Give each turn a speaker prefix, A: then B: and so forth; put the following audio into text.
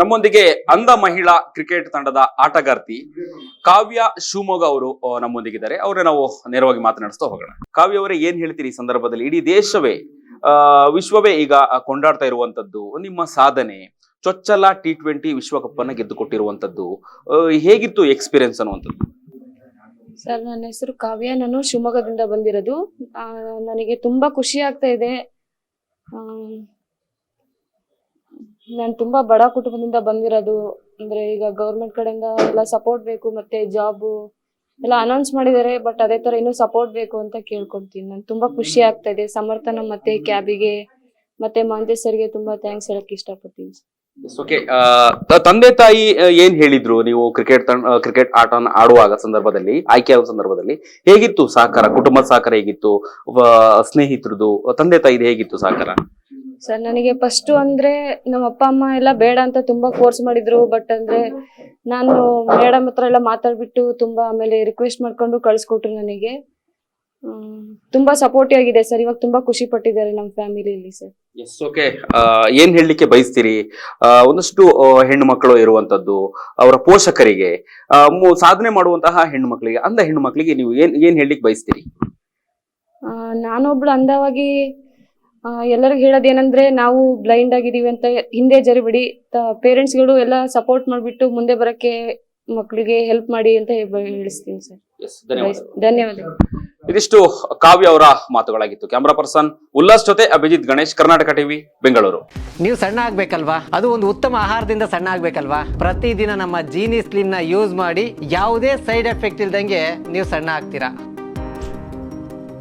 A: ನಮ್ಮೊಂದಿಗೆ ಅಂಧ ಮಹಿಳಾ ಕ್ರಿಕೆಟ್ ತಂಡದ ಆಟಗಾರ್ತಿ ಕಾವ್ಯ ಶಿವಮೊಗ್ಗ ಅವರು ನಮ್ಮೊಂದಿಗಿದ್ದಾರೆ. ಅವರೇ ನಾವು ನೇರವಾಗಿ ಮಾತನಾಡಿಸ್ತಾ ಹೋಗೋಣ. ಕಾವ್ಯ ಅವರೇ, ಏನ್ ಹೇಳ್ತೀರಿ ಈ ಸಂದರ್ಭದಲ್ಲಿ? ಇಡೀ ದೇಶವೇ ವಿಶ್ವವೇ ಈಗ ಕೊಂಡಾಡ್ತಾ ಇರುವಂತದ್ದು, ನಿಮ್ಮ ಸಾಧನೆ, ಚೊಚ್ಚಲ ಟಿ ಟ್ವೆಂಟಿ ವಿಶ್ವಕಪ್ ಅನ್ನ ಗೆದ್ದುಕೊಟ್ಟಿರುವಂತದ್ದು ಹೇಗಿತ್ತು ಎಕ್ಸ್ಪೀರಿಯನ್ಸ್ ಅನ್ನುವಂಥದ್ದು?
B: ಸರ್, ನನ್ನ ಹೆಸರು ಕಾವ್ಯ. ನಾನು ಶಿವಮೊಗ್ಗದಿಂದ ಬಂದಿರೋದು. ನನಗೆ ತುಂಬಾ ಖುಷಿ ಆಗ್ತಾ ಇದೆ. ನಾನು ತುಂಬಾ ಬಡ ಕುಟುಂಬದಿಂದ ಬಂದಿರೋದು. ಅಂದ್ರೆ ಈಗ ಗೌರ್ಮೆಂಟ್ ಕಡೆಯಿಂದ ಎಲ್ಲ ಸಪೋರ್ಟ್ ಬೇಕು, ಮತ್ತೆ ಜಾಬ್ ಎಲ್ಲ ಅನೌನ್ಸ್ ಮಾಡಿದ್ದಾರೆ ಬಟ್ ಅದೇ ತರ ಇನ್ನೂ ಸಪೋರ್ಟ್ ಬೇಕು ಅಂತ ಕೇಳ್ಕೊಳ್ತೀನಿ. ನಾನು ತುಂಬಾ ಖುಷಿ ಆಗ್ತಾ ಇದೆ. ಸಮರ್ಥನ ಮತ್ತೆ ಕ್ಯಾಬಿಗೆ ಮತ್ತೆ ಮಹಂತೇಶ್ ಸರ್ಗೆ ತುಂಬಾ ಥ್ಯಾಂಕ್ಸ್ ಹೇಳಕ್ ಇಷ್ಟಪಡ್ತೀನಿ.
A: ಓಕೆ ತಂದೆ ತಾಯಿ ಏನ್ ಹೇಳಿದ್ರು ನೀವು ಕ್ರಿಕೆಟ್ ಕ್ರಿಕೆಟ್ ಆಟ ಆಡುವಾಗ ಸಂದರ್ಭದಲ್ಲಿ, ಆಯ್ಕೆ ಆಗುವ ಸಂದರ್ಭದಲ್ಲಿ? ಹೇಗಿತ್ತು ಸಹಕಾರ? ಕುಟುಂಬದ ಸಹಕಾರ ಹೇಗಿತ್ತು? ಸ್ನೇಹಿತರದು, ತಂದೆ ತಾಯಿದು ಹೇಗಿತ್ತು ಸಹಕಾರ?
B: ಸರ್ ನನಗೆ ಫಸ್ಟ್ ಅಂದ್ರೆ ನಮ್ಮ ಅಪ್ಪ ಅಮ್ಮ ಎಲ್ಲ ಬೇಡ ಅಂತ ತುಂಬಾ ಫೋರ್ಸ್ ಮಾಡಿದ್ರು. ಬಟ್ ಅಂದ್ರೆ ನಾನು ಮೇಡಮ್ ಹತ್ರ ಎಲ್ಲ ಮಾತಾಡ್ಬಿಟ್ಟು ತುಂಬಾ ಆಮೇಲೆ ರಿಕ್ವೆಸ್ಟ್ ಮಾಡ್ಕೊಂಡು ಕಳ್ಸಿಕೊಟ್ರು ನನಗೆ. ತುಂಬಾ ಸಪೋರ್ಟಿವ್ ಆಗಿದೆ ಸರ್ ಇವಾಗ ತುಂಬಾ ಖುಷಿ ಪಟ್ಟಿದ್ದಾರೆ ನಮ್ಮ ಫ್ಯಾಮಿಲಿಯಲ್ಲಿ ಸರ್
A: ಎಸ್ ಓಕೆ ಏನ್ ಹೇಳಲಿಕ್ಕೆ ಬಯಸ್ತೀರಿ? ಒಂದಷ್ಟು ಹೆಣ್ಣು ಮಕ್ಕಳು ಇರುವಂತದ್ದು ಅವರ ಪೋಷಕರಿಗೆ ಸಾಧನೆ ಮಾಡುವಂತಹ ಹೆಣ್ಣು ಮಕ್ಕಳಿಗೆ ಅಂದ ಹೆಣ್ಣು ಮಕ್ಕಳಿಗೆ ನೀವು ಏನ್ ಏನ್ ಹೇಳಲಿಕ್ಕೆ ಬಯಸ್ತೀರಿ?
B: ನಾನೊಬ್ಳು ಅಂದವಾಗಿ ಎಲ್ಲರಿಗೂ ಹೇಳೋದೇನಂದ್ರೆ ನಾವು ಬ್ಲೈಂಡ್ ಆಗಿದೀವಿ ಅಂತ ಹಿಂದೆ ಜರಿಬಿಡಿ. ಪೇರೆಂಟ್ಸ್ಗಳು ಎಲ್ಲ ಸಪೋರ್ಟ್ ಮಾಡ್ಬಿಟ್ಟು ಮುಂದೆ ಬರಕ್ಕೆ ಮಕ್ಕಳಿಗೆ ಹೆಲ್ಪ್ ಮಾಡಿ ಅಂತ ಹೇಳ್- ಹೇಳಿಸ್ತೀನಿ ಸರ್. ಧನ್ಯವಾದ
A: ಇದಿಷ್ಟು ಕಾವ್ಯ ಅವರ ಮಾತುಗಳಾಗಿತ್ತು. ಕ್ಯಾಮ್ರಾ ಪರ್ಸನ್ ಉಲ್ಲಾಸ್ ಜೊತೆ ಅಭಿಜಿತ್ ಗಣೇಶ್ ಕರ್ನಾಟಕ ಟಿವಿ ಬೆಂಗಳೂರು.
C: ನೀವು ಸಣ್ಣ ಆಗ್ಬೇಕಲ್ವಾ? ಅದು ಒಂದು ಉತ್ತಮ ಆಹಾರದಿಂದ ಸಣ್ಣ ಆಗ್ಬೇಕಲ್ವಾ? ಪ್ರತಿದಿನ ನಮ್ಮ ಜೀನಿ ಸ್ಲಿಮ್ನ ಯೂಸ್ ಮಾಡಿ ಯಾವುದೇ ಸೈಡ್ ಎಫೆಕ್ಟ್ ಇಲ್ದಂಗೆ ನೀವು ಸಣ್ಣ ಆಗ್ತೀರಾ?